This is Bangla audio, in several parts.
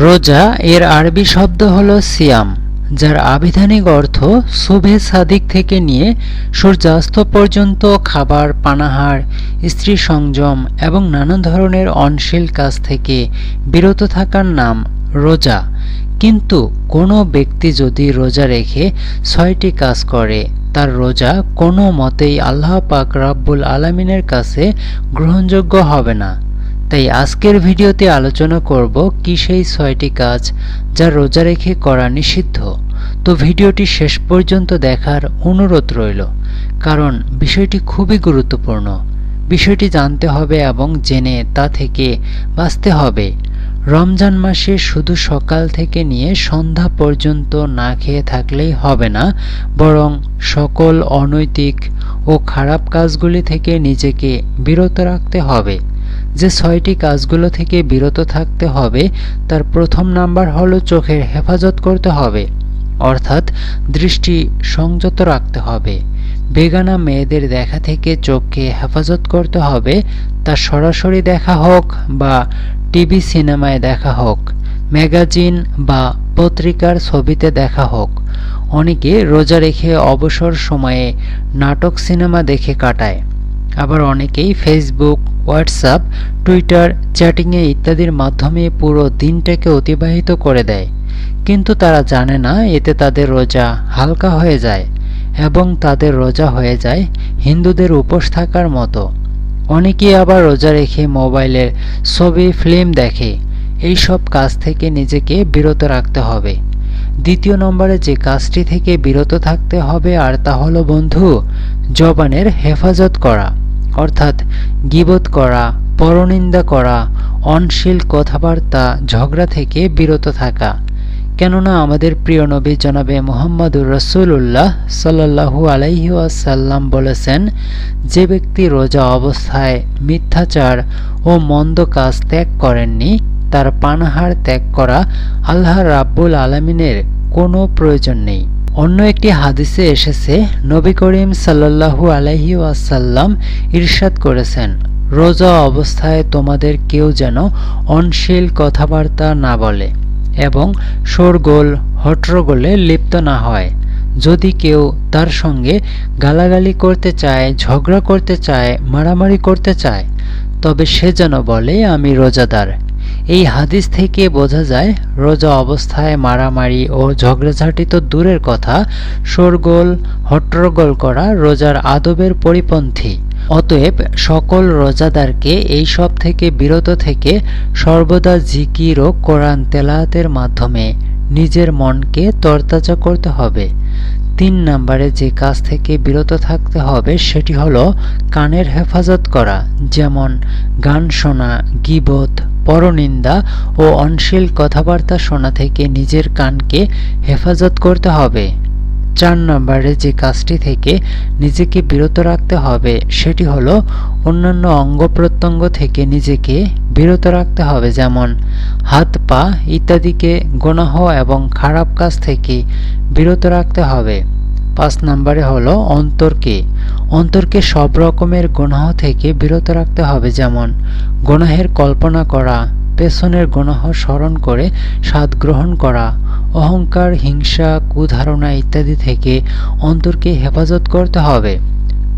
রোজা এর আরবি শব্দ হল সিয়াম, যার আবিধানিক অর্থ শুভে সাদিক থেকে নিয়ে সূর্যাস্ত পর্যন্ত খাবার, পানাহার, স্ত্রী সংযম এবং নানা ধরনের অনশীল কাজ থেকে বিরত থাকার নাম রোজা। কিন্তু কোনো ব্যক্তি যদি রোজা রেখে ছয়টি কাজ করে, তার রোজা কোনো মতেই আল্লাহ পাক রাব্বুল আলমিনের কাছে গ্রহণযোগ্য হবে না। তাই আজকের ভিডিওতে আলোচনা করব কি সেই ছয়টি কাজ যা রোজা রেখে করা নিষিদ্ধ। তো ভিডিওটি শেষ পর্যন্ত দেখার অনুরোধ রইল, কারণ বিষয়টি খুবই গুরুত্বপূর্ণ। বিষয়টি জানতে হবে এবং জেনে তা থেকে বাঁচতে হবে। রমজান মাসে শুধু সকাল থেকে নিয়ে সন্ধ্যা পর্যন্ত না খেয়ে থাকলেই হবে না, বরং সকল অনৈতিক ও খারাপ কাজগুলি থেকে নিজেকে বিরত রাখতে হবে। যে ছয়টি কাজগুলো থেকে বিরত থাকতে হবে, তার প্রথম নাম্বার হলো চোখের হেফাজত করতে হবে, অর্থাৎ দৃষ্টি সংযত রাখতে হবে। বেগানা মেয়েদের দেখা থেকে চোখকে হেফাজত করতে হবে, তা সরাসরি দেখা হোক বা টিভি সিনেমায় দেখা হোক, ম্যাগাজিন বা পত্রিকার ছবিতে দেখা হোক। অনেকে রোজা রেখে অবসর সময়ে নাটক সিনেমা দেখে কাটায়। আবার অনেকেই ফেসবুক হোয়াটসঅ্যাপ টুইটার চ্যাটিংয়ে ইত্যাদির মাধ্যমে পুরো দিনটাকে অতিবাহিত করে দেয়। কিন্তু তারা জানে না, এতে তাদের রোজা হালকা হয়ে যায় এবং তাদের রোজা হয়ে যায় হিন্দুদের উপোস থাকার মতো। অনেকেই আবার রোজা রেখে মোবাইলের ছবি ফিল্ম দেখে। এই সব কাজ থেকে নিজেকে বিরত রাখতে হবে। দ্বিতীয় নম্বরে যে কাজটি থেকে বিরত থাকতে হবে আর তা হলো বন্ধু, জবানের হেফাজত করা। অর্থাৎ গিবত করা, পরনিন্দা করা, অনশীল কথাবার্তা, ঝগড়া থেকে বিরত থাকা। কেননা আমাদের প্রিয় নবী জনাবে মোহাম্মদুর রসুল্লাহ সাল্লাহু আলাইহি আসাল্লাম বলেছেন, যে ব্যক্তি রোজা অবস্থায় মিথ্যাচার ও মন্দ কাজ ত্যাগ করেননি, তার পানাহার ত্যাগ করা আল্লাহ রাব্বুল আলমিনের কোনো প্রয়োজন নেই। অন্য একটি হাদিসে এসেছে, নবী করিম সাল্লাহু আলাইহি আসাল্লাম ইরশাদ করেছেন, রোজা অবস্থায় তোমাদের কেউ যেন অনশীল কথাবার্তা না বলে এবং শোরগোল, হট্টগোলে লিপ্ত না হয়। যদি কেউ তার সঙ্গে গালাগালি করতে চায়, ঝগড়া করতে চায়, মারামারি করতে চায়, তবে সে যেন বলে, আমি রোজাদার। এই হাদিস থেকে বোঝা যায়, রোজা অবস্থায় মারামারি ও ঝগড়াঝাটি তো দূরের কথা, শোরগোল, হট্টগোল করা রোজার আদবের পরিপন্থী। অতএব সকল রোজাদারকে এই সব থেকে বিরত থেকে সর্বদা জিকির ও কোরআন তেলাহাতের মাধ্যমে নিজের মনকে তরতাজা করতে হবে। তিন নম্বরে যে কাজ থেকে বিরত থাকতে হবে সেটি হলো কানের হেফাজত করা, যেমন গান শোনা, গিবত, পরনিন্দা ও অনশীল কথাবার্তা শোনা থেকে নিজের কানকে হেফাজত করতে হবে। চার নম্বরে যে কাজটি থেকে নিজেকে বিরত রাখতে হবে, সেটি হলো অন্যান্য অঙ্গ প্রত্যঙ্গ থেকে নিজেকে বিরত রাখতে হবে, যেমন হাত, পা ইত্যাদিকে গোনাহ এবং খারাপ কাজ থেকে বিরত রাখতে হবে। পাঁচ নম্বরে হলো অন্তরকে অন্তরকে সব রকমের গুনাহ থেকে বিরত রাখতে হবে, যেমন গুনাহের কল্পনা করা পেছনের গণহ স্মরণ করে স্বাদ গ্রহণ করা, অহংকার, হিংসা, কুধারণা ইত্যাদি থেকে অন্তরকে হেফাজত করতে হবে।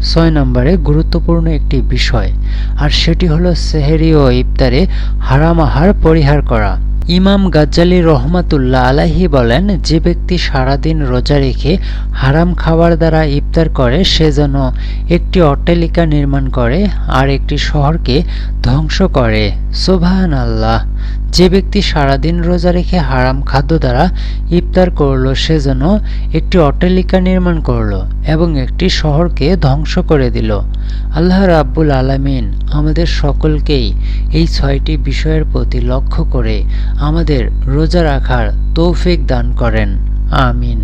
ছয় নম্বরে গুরুত্বপূর্ণ একটি বিষয়, আর সেটি হলো সেহেরি ও ইফতারে হারাম আহার পরিহার করা। ইমাম গাজ্জালি রহমাতুল্লাহ আলাহি বলেন, যে ব্যক্তি সারাদিন রোজা রেখে হারাম খাবার দ্বারা ইফতার করে, সে যেন একটি অট্টালিকা নির্মাণ করে আর একটি শহরকে ধ্বংস করে। সোভান আল্লাহ যে ব্যক্তি সারাদিন রোজা রেখে হারাম খাদ্য দ্বারা ইফতার করল, সে যেন একটি অট্টালিকা নির্মাণ করল এবং একটি শহরকে ধ্বংস করে দিল। আল্লাহ রাব্বুল আলামিন আমাদের সকলকেই এই ছয়টি বিষয়ের প্রতি লক্ষ্য করে আমাদের রোজা রাখার তৌফিক দান করেন। আমিন।